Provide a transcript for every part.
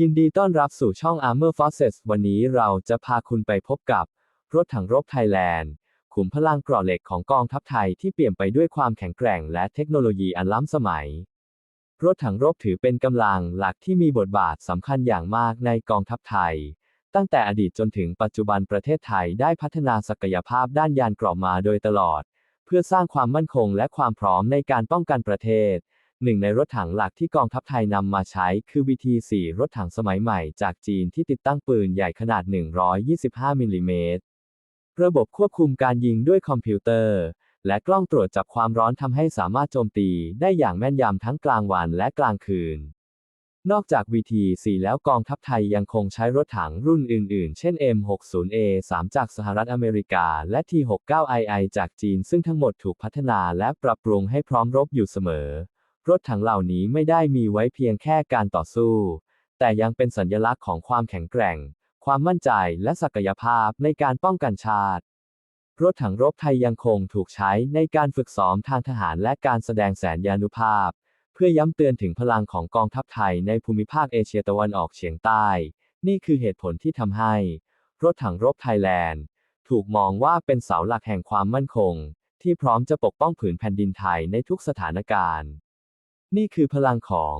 ยินดีต้อนรับสู่ช่อง Armor Forces วันนี้เราจะพาคุณไปพบกับ รถถังรบไทยแลนด์ ขุมพลังเกราะเหล็กของกองทัพไทยที่เปลี่ยมไปด้วยความแข็งแกร่งและเทคโนโลยีอันล้ำสมัย รถถังรบถือเป็นกำลังหลักที่มีบทบาทสำคัญอย่างมากในกองทัพไทย ตั้งแต่อดีตจนถึงปัจจุบันประเทศไทยได้พัฒนาศักยภาพด้านยานเกราะมาโดยตลอด เพื่อสร้างความมั่นคงและความพร้อมในการป้องกันประเทศ หนึ่งในรถถังหลักที่กองทัพไทยนำมาใช้คือ VT4 รถถังสมัยใหม่จากจีนที่ติดตั้งปืนใหญ่ขนาด 125 มิลลิเมตร ระบบควบคุมการยิงด้วยคอมพิวเตอร์ และกล้องตรวจจับความร้อนทำให้สามารถโจมตีได้อย่างแม่นยำทั้งกลางวันและกลางคืน นอกจาก VT4 แล้วกองทัพไทยยังคงใช้รถถังรุ่นอื่น ๆ เช่น M60A3 จากสหรัฐอเมริกา และ T69II จากจีน ซึ่งทั้งหมดถูกพัฒนาและปรับปรุงให้พร้อมรบอยู่เสมอ รถถังเหล่านี้ไม่ได้มีไว้เพียงแค่การต่อสู้ แต่ยังเป็นสัญลักษณ์ของความแข็งแกร่ง ความมั่นใจและศักยภาพในการป้องกันชาติ รถถังรบไทยยังคงถูกใช้ในการฝึกซ้อมทางทหารและการแสดงแสนยานุภาพ เพื่อย้ำเตือนถึงพลังของกองทัพไทยในภูมิภาคเอเชียตะวันออกเฉียงใต้ นี่คือเหตุผลที่ทำให้ รถถังรบไทยแลนด์ ถูกมองว่าเป็นเสาหลักแห่งความมั่นคง ที่พร้อมจะปกป้องผืนแผ่นดินไทยในทุกสถานการณ์ นี่คือพลังของ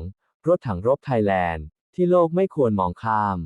รถถังรบไทยแลนด์ ที่โลกไม่ควรมองข้าม